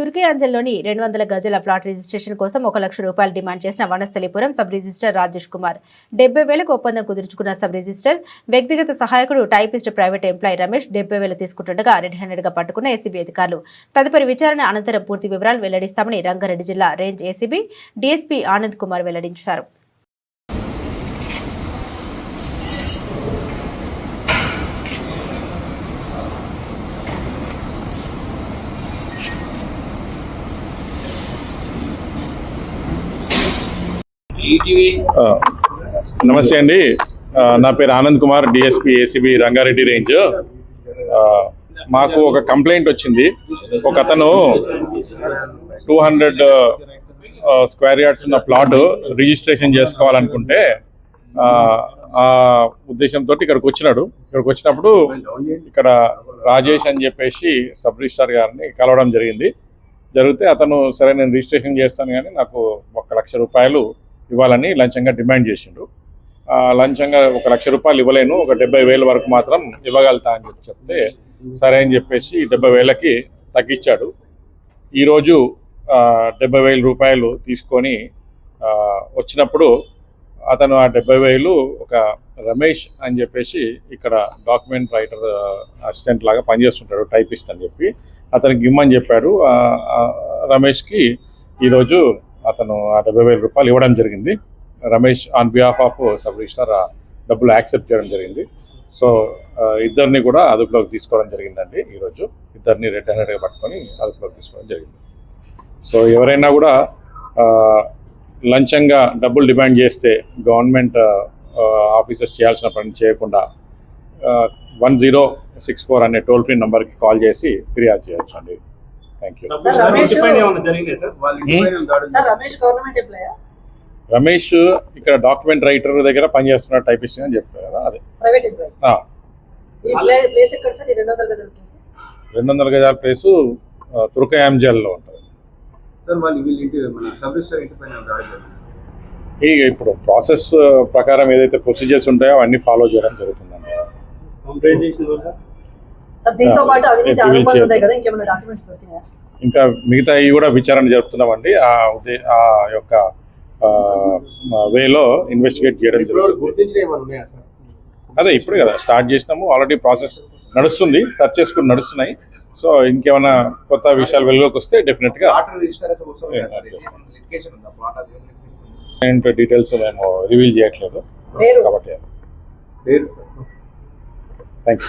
తుర్కీ అంజల్లోని రెండు వందల గజల plot registration కోసం ఒక లక్ష రూపాయలు డిమాండ్ చేసిన వనస్థలిపురం సబ్ రిజిస్టర్ రాజేష్ కుమార్. డెబ్బై వేలకు ఒప్పందం కుదుర్చుకున్న సబ్ రిజిస్టర్ వ్యక్తిగత సహాయకుడు టైపిస్ట్ ప్రైవేట్ ఎంప్లాయీ రమేష్ డెబ్బై వేలు తీసుకుంటుండగా రెడ్ హ్యాండెడ్గా పట్టుకున్న ఏసీబీ అధికారులు. తదుపరి విచారణ అనంతరం పూర్తి వివరాలు వెల్లడిస్తామని రంగారెడ్డి జిల్లా range ACB DSP Anand Kumar వెల్లడించారు. నమస్తే అండి. నా పేరు Anand Kumar DSP ACB Rangareddy range. మాకు ఒక కంప్లైంట్ వచ్చింది. ఒక అతను టూ హండ్రెడ్ స్క్వేర్ యార్డ్స్ ఉన్న ప్లాట్ రిజిస్ట్రేషన్ చేసుకోవాలనుకుంటే ఆ, ఆ ఉద్దేశంతో ఇక్కడికి వచ్చినాడు. ఇక్కడికి వచ్చినప్పుడు ఇక్కడ రాజేష్ అని చెప్పేసి సబ్ రిజిస్టార్ గారిని కలవడం జరిగింది. జరిగితే అతను సరే నేను రిజిస్ట్రేషన్ చేస్తాను కానీ నాకు ఒక లక్ష రూపాయలు ఇవ్వాలని లంచంగా డిమాండ్ చేసిండు. లంచంగా ఒక లక్ష రూపాయలు ఇవ్వలేను ఒక డెబ్బై వేల వరకు మాత్రం ఇవ్వగలుగుతా అని చెప్పి చెప్తే సరే అని చెప్పేసి డెబ్బై వేలకి తగ్గించాడు. ఈరోజు డెబ్బై వేల రూపాయలు తీసుకొని వచ్చినప్పుడు అతను ఆ డెబ్బై వేలు ఒక రమేష్ అని చెప్పేసి ఇక్కడ డాక్యుమెంట్ రైటర్ అసిస్టెంట్ లాగా పనిచేస్తుంటాడు టైపిస్ట్ అని చెప్పి అతనికి ఇమ్మని చెప్పాడు. రమేష్కి ఈరోజు అతను ఆ డెబ్బై వేల రూపాయలు ఇవ్వడం జరిగింది. Ramesh on behalf of sub registrar ఆ డబ్బులు యాక్సెప్ట్ చేయడం జరిగింది. సో ఇద్దరిని కూడా అదుపులోకి తీసుకోవడం జరిగిందండి ఈరోజు. ఇద్దరిని రెడ్ హ్యాండెడ్గా పట్టుకొని అదుపులోకి తీసుకోవడం జరిగింది. సో ఎవరైనా కూడా లంచంగా డబ్బులు డిమాండ్ చేస్తే గవర్నమెంట్ ఆఫీసర్స్ చేయాల్సిన పని చేయకుండా వన్ జీరో సిక్స్ ఫోర్ అనే టోల్ ఫ్రీ నెంబర్కి కాల్ చేసి ఫిర్యాదు చేయొచ్చు అండి రమేష్ ఏమన్నా జరిగింది sir sir Ramesh government employee Ramesh ఇక్కడ డాక్యుమెంట్ రైటర్ దగ్గర పనిచేస్తున్న టైపిస్ట్ అని చెప్పారు కదా అదే. రెండు వందల గజల ప్లేస్ తుర్కయాంజల్లో ఉంటుంది. సార్ వాళ్ళు వీళ్ళు ఇంటి మన సబ్ రిజిస్టర్ ఇంటి పైన దాడి జరిగింది. ఇక ఇప్పుడు ప్రాసెస్ ప్రకారం ఏదైతే ప్రొసీజర్స్ ఉంటాయో అవన్నీ ఫాలో చేయడం జరుగుతుందండి కంప్లైంట్ చేసిన సార్ సార్ దీంతో పాటు అవినీతి Yeah, ఆరోపణలు we ఉన్నాయి will కదా ఇంకేమైనా డాక్యుమెంట్స్ దొరికినాయా? ఇంకా మిగతా ఇవి కూడా విచారణ జరుపుతున్నామండి. ఆ ఉదే ఆ యొక్క వేలో ఇన్వెస్టిగేట్ చేయడం జరుగుతుంది. గుర్తించిన ఏమైనా ఉన్నాయా సార్? అదే ఇప్పుడే కదా స్టార్ట్ చేసినాము. ఆల్రెడీ ప్రాసెస్ నడుస్తుంది. సర్చెస్ కూడా నడుస్తున్నాయి. సో ఇంకేమైనా కొత్త విషయాలు వెలుగులోకి వస్తే డెఫినెట్గా క్లయింట్ డీటెయిల్స్ మేము రివీల్ చేయట్లేదు? కాబట్టి లేదు సార్ థ్యాంక్ యూ